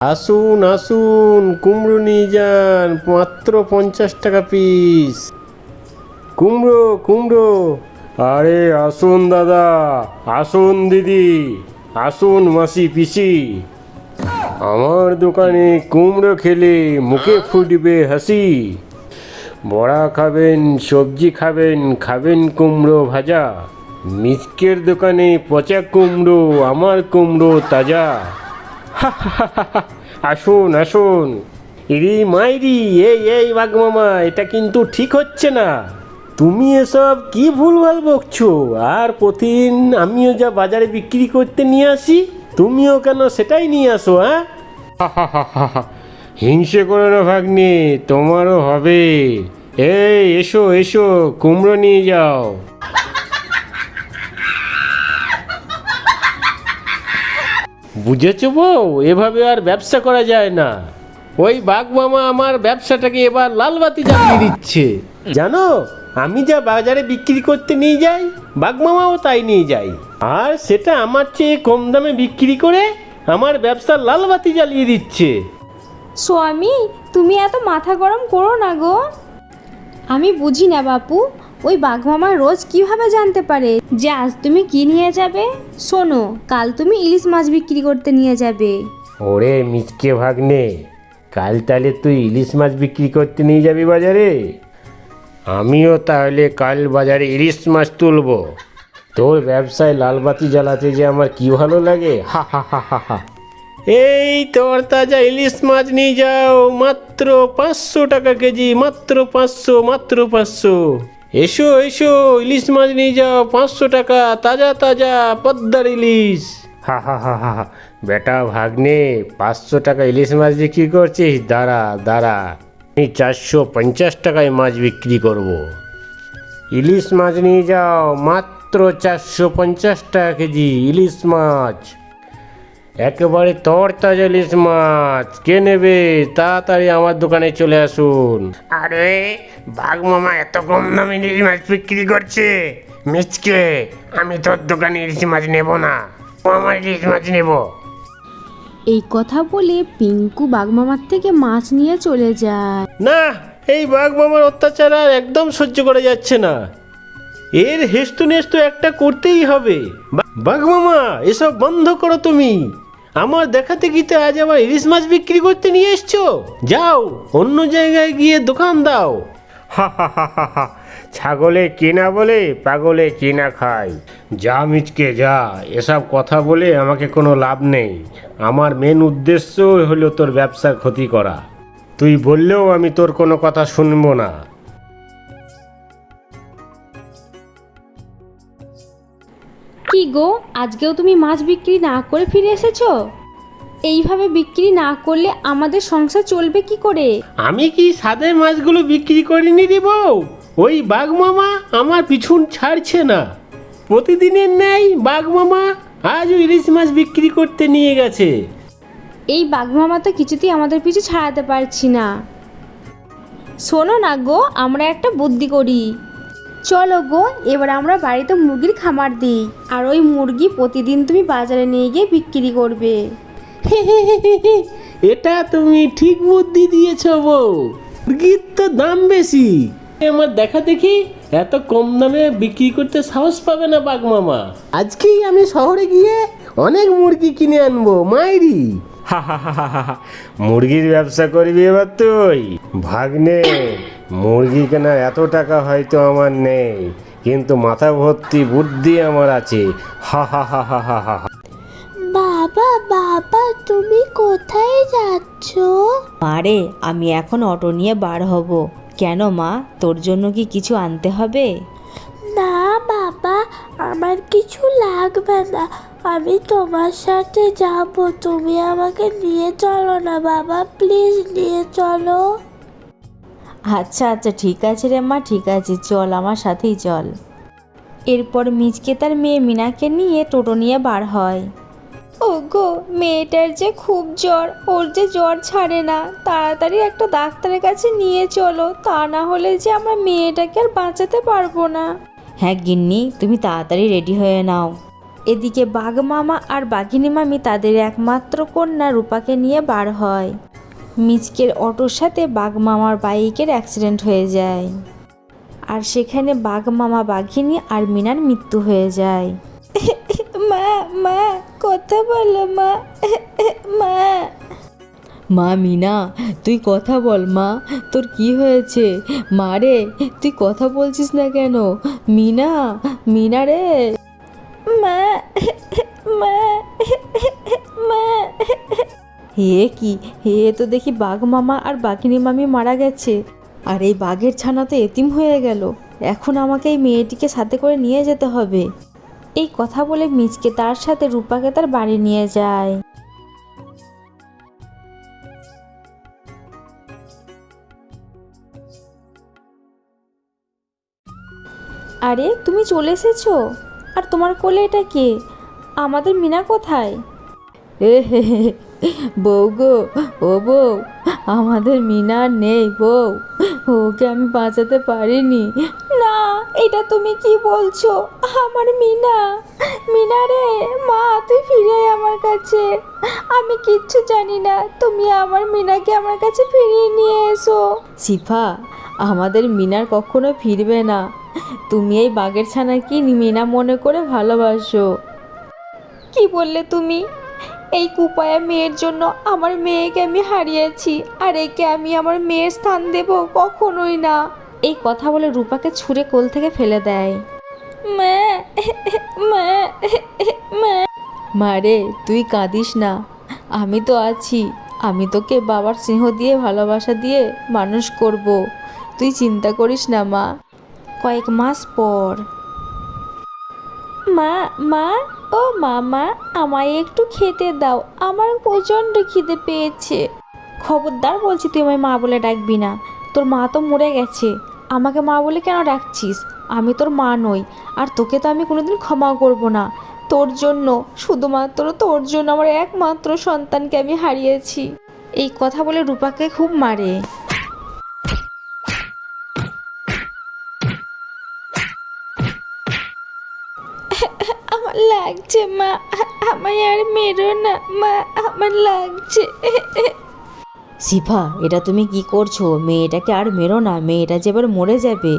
আসুন আসুন, কুমড়ো নিয়ে যান, মাত্র পঞ্চাশ টাকা পিস কুমড়ো কুমড়ো। আরে, আসুন দাদা, আসুন দিদি, আসুন মাসি পিসি। আমার দোকানে কুমড়ো খেলে মুখে ফুটবে হাসি। বড়া খাবেন, সবজি খাবেন খাবেন কুমড়ো ভাজা। মিচকের দোকানে পচা কুমড়ো, আমার কুমড়ো তাজা। আসুন আসুন। ইরি মাইরি, এই এই, বাঘ মামা, এটা কিন্তু ঠিক হচ্ছে না। তুমি এসব কি ভুলভাল বকছো? আর প্রতিদিন আমিও যা বাজারে বিক্রি করতে নিয়ে আসি, তুমিও কেন সেটাই নিয়ে আসো হ্যাঁ? হিংসে করো না ভাগ্নে, তোমারও হবে। এই, এসো এসো, কুমড়ো নিয়ে যাও। বুঝেছ বউ? এভাবে আর ব্যবসা করা যায় না। ওই বাঘ মামা আমার ব্যবসাটাকে এবার লালবাতি জ্বালিয়ে দিচ্ছে। জানো আমি যা বাজারে বিক্রি করতে নিয়ে যাই বাঘ মামাও তাই নিয়ে যাই আর সেটা আমার চেয়ে কম দামে বিক্রি করে আমার ব্যবসার লালবাতি জ্বালিয়ে দিচ্ছে। স্বামী তুমি এত মাথা গরম করো না গো। আমি বুঝি না বাপু। ওই বাঘমামা রোজ কীভাবে জানতে পারে? যে আজ তুমি কি নিয়ে যাবে? শোনো, কাল তুমি ইলিশ মাছ বিক্রি করতে নিয়ে যাবে। ওরে মিচকে ভাগ্নে, কাল তাহলে তুই ইলিশ মাছ বিক্রি করতে নিয়ে যাবি বাজারে? আমিও তাহলে কাল বাজারে ইলিশ মাছ তুলবো। তোর ব্যবসায় লালবাতি জ্বালাতে যে আমার কি ভালো লাগে? হা হা হা। এই তোর তাজা ইলিশ মাছ নিয়ে যাও, মাত্র পাঁচশো টাকা কেজি, মাত্র পাঁচশো মাত্র পাঁচশো। এসো এসো, ইলিশ মাছ নিয়ে যাও, পাঁচশো টাকা, তাজা তাজা, পদ্মার ইলিশ হা হা হা হা হা। বেটা ভাগ্নে, পাঁচশো টাকা ইলিশ মাছ বিক্রি করছিস দাঁড়া দাঁড়া আমি চারশো পঞ্চাশ টাকায় মাছ বিক্রি করব। ইলিশ মাছ নিয়ে যাও, মাত্র চারশো পঞ্চাশ টাকা কেজি ইলিশ মাছ একেবারে তর তাজা ইলিশ মাছ। কে নেবে? তাড়াতাড়ি আমার দোকানে চলে আসুন। আরে বাঘ মামা এত কম দামে ইলিশ মাছ বিক্রি করছে। মিচকে আমি তোর দোকানে ইলিশ মাছ নেব না। আমার ইলিশ মাছ নেব। এই কথা বলে পিঙ্কু বাঘমামার থেকে মাছ নিয়ে চলে যায়। না এই বাঘ মামার অত্যাচার আর একদম সহ্য করা যাচ্ছে না। এর হেস্তু নেস্তু একটা করতেই হবে। বাঘ মামা এসব বন্ধ করো তুমি। আমার দেখাতে গিতে আজ আবার ইলিশ মাছ বিক্রি করতে নিয়ে এসছো? যাও, অন্য জায়গায় গিয়ে দোকান দাও। হা হা হা হা হা। ছাগলে কিনা বলে পাগলে কিনা খায়। যা মিচকে যা, এসব কথা বলে আমাকে কোনো লাভ নেই। আমার মেন উদ্দেশ্য হলো তোর ব্যবসার ক্ষতি করা। তুই বললেও আমি তোর কোনো কথা শুনব না। কি গো? আজকেও তুমি মাছ বিক্রি না করে ফিরে এসেছ? এইভাবে বিক্রি না করলে আমাদের সংসার চলবে কি করে? আমি কি সাদের মাছগুলো বিক্রি করিনি রে বউ? ওই বাঘ মামা আমার পিছন ছাড়ছে না। প্রতিদিনের ন্যায় বাঘ মামা আজও ইলিশ মাছ বিক্রি করতে নিয়ে গেছে। এই বাঘমামা তো কিছুতেই আমাদের পিছু ছাড়াতে পারছি না। শোনো না গো আমরা একটা বুদ্ধি করি। চলো গো এবার আমরা বাড়িতে মুরগির খামার দিই। আর ওই মুরগি প্রতিদিন তুমি বাজারে নিয়ে গিয়ে বিক্রি করবে। এটা তুমি ঠিক বুদ্ধি দিয়েছ বউ। মুরগির তো দাম বেশি। আমার দেখা দেখি এত কম দামে বিক্রি করতে সাহস পাবে না বাঘ মামা। আজকেই আমি শহরে গিয়ে অনেক মুরগি কিনে আনব মাইরি। হা হা হা হা মুরগির ব্যবসা করবি এবার তুই। ভাগ্নে মুরগি কেনা এত টাকা হয়তো আমার নেই কিন্তু মাথা ভর্তি বুদ্ধি আমার আছে। হা হা হা হা হা হা হা। বাবা বাবা তুমি কোথায় যাচ্ছ? মারে আমি এখন অটো নিয়ে বার হব। কেন মা? তোর জন্য কি কিছু আনতে হবে? না বাবা আমার কিছু লাগবে না। আমি তোমার সাথে যাব। তুমি আমাকে নিয়ে চলো না বাবা। প্লিজ নিয়ে চলো। আচ্ছা আচ্ছা ঠিক আছে রে মা, ঠিক আছে, চল, আমার সাথেই চল। এরপর মিজকে তার মেয়ে মিনাকে নিয়ে টোটো নিয়ে বার হয়। ও গো মেয়েটার যে খুব জ্বর, ওর যে জ্বর ছাড়ে না, তাড়াতাড়ি একটা ডাক্তারের কাছে নিয়ে চলো, তা না হলে যে আমরা মেয়েটাকে আর বাঁচাতে পারব না। হ্যাঁ গিন্নি, তুমি তাড়াতাড়ি রেডি হয়ে নাও। এদিকে বাঘ মামা আর বাঘিনী মামি তাদের একমাত্র কন্যা রূপাকে নিয়ে বার হয়। মিচকের অটোর সাথে বাঘ মামার বাইকের অ্যাক্সিডেন্ট হয়ে যায়। আর সেখানে বাঘ মামা বাঘিনী আর মিনার মৃত্যু হয়ে যায়। মা মা কথা বলো মা মা। মা মিনা তুই কথা বল মা তোর কি হয়েছে? মা রে তুই কথা বলছিস না কেন? মিনা মিনা রে। মা মা মা। হে কি? হে তো দেখি বাঘ মামা আর বাঘিনী মামি মারা গেছে। আর এই বাঘের ছানা তো এতিম হয়ে গেল। এখন আমাকে এই মেয়েটিকে সাথে করে নিয়ে যেতে হবে। এই কথা বলে মিচকে তার সাথে রূপাকে তার বাড়ি নিয়ে যায়। আরে, তুমি চলে এসেছ? আর তোমার কোলে এটা কে? আমাদের মিনা কোথায়? এ হে হে বউ গো, ও বউ, আমাদের মিনা আর নেই বউ, ওকে আমি বাঁচাতে পারিনি। না, এটা তুমি কি বলছো? আমার মিনা মিনা রে, মা, তুই ফিরে আমার কাছে। আমি কিচ্ছু জানি না, তুমি আমার মিনাকে আমার কাছে ফিরিয়ে নিয়ে এসো। শিফা, আমাদের মিনার কখনো ফিরবে না। তুমি এই বাঘের ছানা কি মিনা মনে করে ভালোবাসো। কি বললে তুমি? এই কুপায়া মেয়ের জন্য আমার মেয়েকে আমি হারিয়েছি আর একে আমি আমার মেয়ের স্থান দেব কখনোই না। এই কথা বলে রূপাকে ছুঁড়ে কোল থেকে ফেলে দেয়। মা মা মা। মারে তুই কাঁদিস না। আমি তো আছি। আমি তোকে বাবার স্নেহ দিয়ে ভালোবাসা দিয়ে মানুষ করব। তুই চিন্তা করিস না মা। কয়েক মাস পর মা মা, ও মামা, আমায় একটু খেতে দাও। আমার প্রচণ্ড খিদে পেয়েছে। খবরদার বলছি, তুই আমায় মা বলে ডাকবি না। তোর মা তো মরে গেছে। আমাকে মা বলে কেন ডাকছিস? আমি তোর মা নই, আর তোকে তো আমি কোনোদিন ক্ষমাও করব না। তোর জন্য, শুধুমাত্র তোর জন্য আমার একমাত্র সন্তানকে আমি হারিয়েছি। এই কথা বলে রূপাকে খুব মারে। লাগছে মা। আমায় আর মেরো না মা আমার লাগছে। শিফা এটা তুমি কি করছ? মেয়েটাকে আর মেরো না মেয়েটা যে এবার মরে যাবে।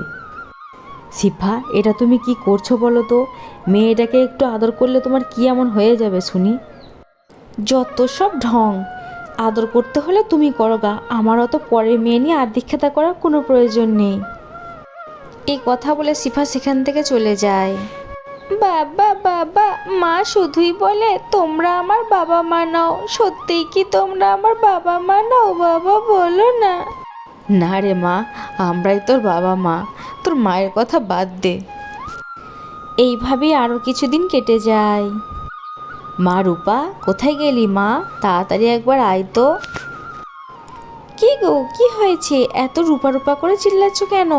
শিফা এটা তুমি কি করছ বলো তো? মেয়েটাকে একটু আদর করলে তোমার কি এমন হয়ে যাবে শুনি? যত সব ঢং। আদর করতে হলে তুমি করো গা। আমার অত পরের মেয়ে নিয়ে আর দীক্ষাতা করার কোনো প্রয়োজন নেই। এই কথা বলে সিফা সেখান থেকে চলে যায়। বাবা বাবা মা শুধুই বলে তোমরা আমার বাবা মা নাও। সত্যিই কি তোমরা আমার বাবা মা নাও বাবা? বলো না। না রে মা আমরাই তোর বাবা মা। তোর মায়ের কথা বাদ দে। এইভাবেই আরও কিছুদিন কেটে যায়। মা রূপা কোথায় গেলি মা? তাড়াতাড়ি একবার আয় তো। কি গো কি হয়েছে? এত রূপা রূপা করে চিল্লাচ্ছ কেন?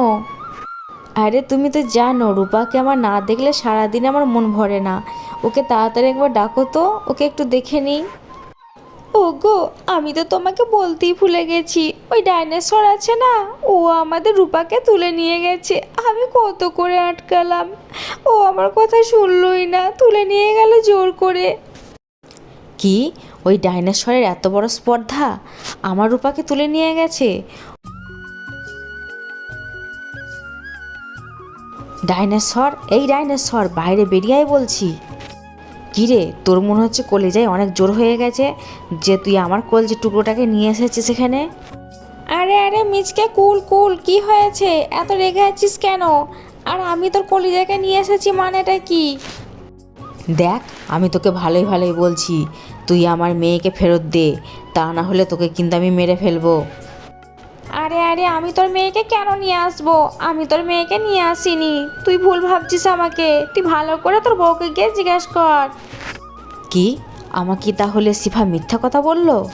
আরে তুমি তো জানো, রূপাকে আমার না দেখলে সারাদিন আমার মন ভরে না। ওকে তাড়াতাড়ি একবার ডাকো তো, ওকে একটু দেখে নিই। ওগো, আমি তো তোমাকে বলতেই ভুলে গেছি, ওই ডাইনোসর আছে না, ও আমাদের রূপাকে তুলে নিয়ে গেছে, আমি কত করে আটকালাম। ও আমার কথা শুনলই না, তুলে নিয়ে গেল জোর করে। কি? ওই ডাইনোসরের এত বড় স্পর্ধা? আমার রূপাকে তুলে নিয়ে গেছে? ডাইনোসর? এই ডাইনোসর বাইরে বেরিয়ে আয় বলছি। কিরে তোর মনে হচ্ছে কলেজায় অনেক জোর হয়ে গেছে যে তুই আমার কলজের টুকরোটাকে নিয়ে এসেছিস এখানে? আরে আরে মিচকে কুল কুল কি হয়েছে? এত রেগে আছিস কেন? আর আমি তোর কলিজাকে নিয়ে এসেছি মানেটা কি? দেখ আমি তোকে ভালোই ভালোই বলছি। তুই আমার মেয়েকে ফেরত দে তা না হলে তোকে কিন্তু আমি মেরে ফেলব। আরে আরে আমি তোর মেয়েকে কেন নিয়ে আসব? আমি তোর মেয়েকে নিয়ে আসিনি। তুই ভুল ভাবছিস আমাকে। তুই ভালো করে তোর বউকে গিয়ে জিজ্ঞেস কর। কি? আমাকে তাহলে শিফা মিথ্যা কথা বলল?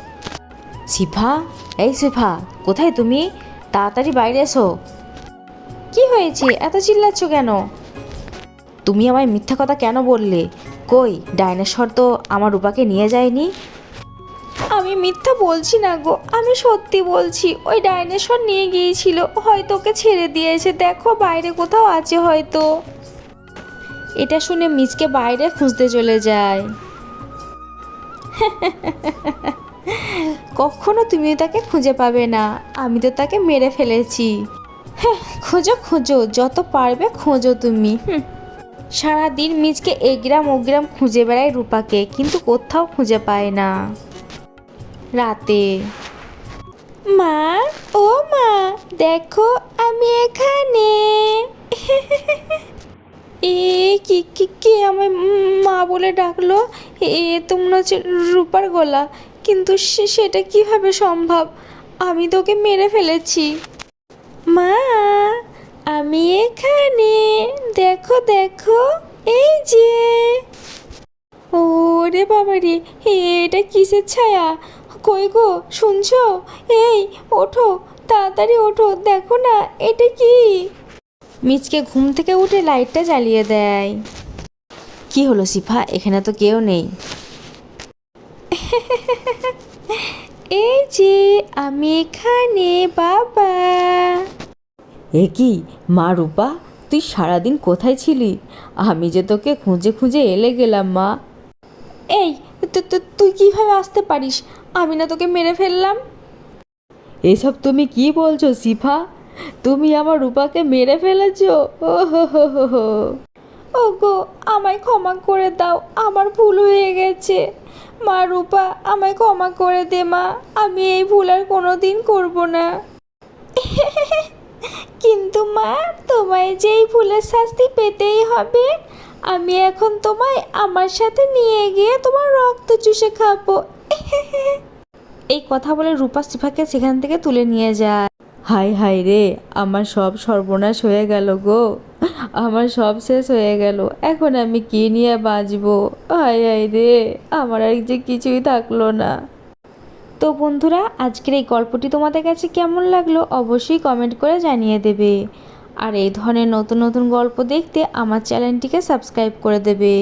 শিফা? এই সিফা কোথায় তুমি? তাড়াতাড়ি বাইরে এসো। কি হয়েছে? এত চিল্লাচ্ছ কেন? তুমি আমায় মিথ্যা কথা কেন বললে? কই ডাইনোসর তো আমার রূপাকে নিয়ে যায়নি? আমি মিথ্যা বলছি না গো, আমি সত্যি বলছি। ওই ডাইনোসর নিয়ে গিয়েছিল, হয়তো ওকে ছেড়ে দিয়েছে। দেখো বাইরে কোথাও আছে হয়তো। এটা শুনে মিজকে বাইরে খুঁজতে চলে যায়। কখনো তুমি তাকে খুঁজে পাবে না। আমি তো তাকে মেরে ফেলেছি। হ্যাঁ খোঁজো খোঁজো, যত পারবে খোঁজো তুমি। সারাদিন মিজকে এগ্রাম ওগ্রাম খুঁজে বেড়ায় রূপাকে, কিন্তু কোথাও খুঁজে পায় না। রাতে। মা, ও মা, দেখো আমি এখানে। এ, কি কি, কে আমায় মা বলে ডাকলো? এ, তো মনে হচ্ছে রূপার গলা। কিন্তু সেটা কীভাবে সম্ভব? আমি তোকে মেরে ফেলেছি। মা, আমি এখানে। দেখো দেখো, এই যে। ওরে বাবা রে এটা কিসের ছায়া? কই গো শুনছো? এই ওঠো তাড়াতাড়ি ওঠো দেখো না এটা কি? মিচকে ঘুম থেকে উঠে লাইটটা জ্বালিয়ে দেয়। কি হলো সিফা এখানে তো কেউ নেই। এই যে আমি এখানে বাবা। এ কি মা রূপা তুই সারাদিন কোথায় ছিলি? আমি যে তোকে খুঁজে খুঁজে এলে গেলাম মা। এই তুই কীভাবে আসতে পারিস? আমি না তোকে মেরে ফেললাম। এসব তুমি কি বলছো সিফা তুমি আমার রূপাকে মেরে ফেলেছ? ও হো হো হো হো। ও গো আমায় ক্ষমা করে দাও আমার ভুল হয়ে গেছে। মা রূপা আমায় ক্ষমা করে দে মা। আমি এই ভুল আর কোনো দিন করব না। কিন্তু মা তোমায় যে এই ভুলের শাস্তি পেতেই হবে আমি এখন তোমায় আমার সাথে নিয়ে গিয়ে তোমার রক্ত চুষে খাব। এই কথা বলে রূপা সিফাকে সেখান থেকে তুলে নিয়ে যায়। হাই হাই রে আমার সব সর্বনাশ হয়ে গেল গো। আমার সব শেষ হয়ে গেল এখন আমি কি নিয়ে বাঁচবো? হাই হাই রে আমার আর যে কিছুই থাকল না। তো বন্ধুরা আজকের এই গল্পটি তোমাদের কাছে কেমন লাগল অবশ্যই কমেন্ট করে জানিয়ে দেবে। আর এই ধরনের নতুন নতুন গল্প দেখতে আমার চ্যানেলটিকে সাবস্ক্রাইব করে দেবে।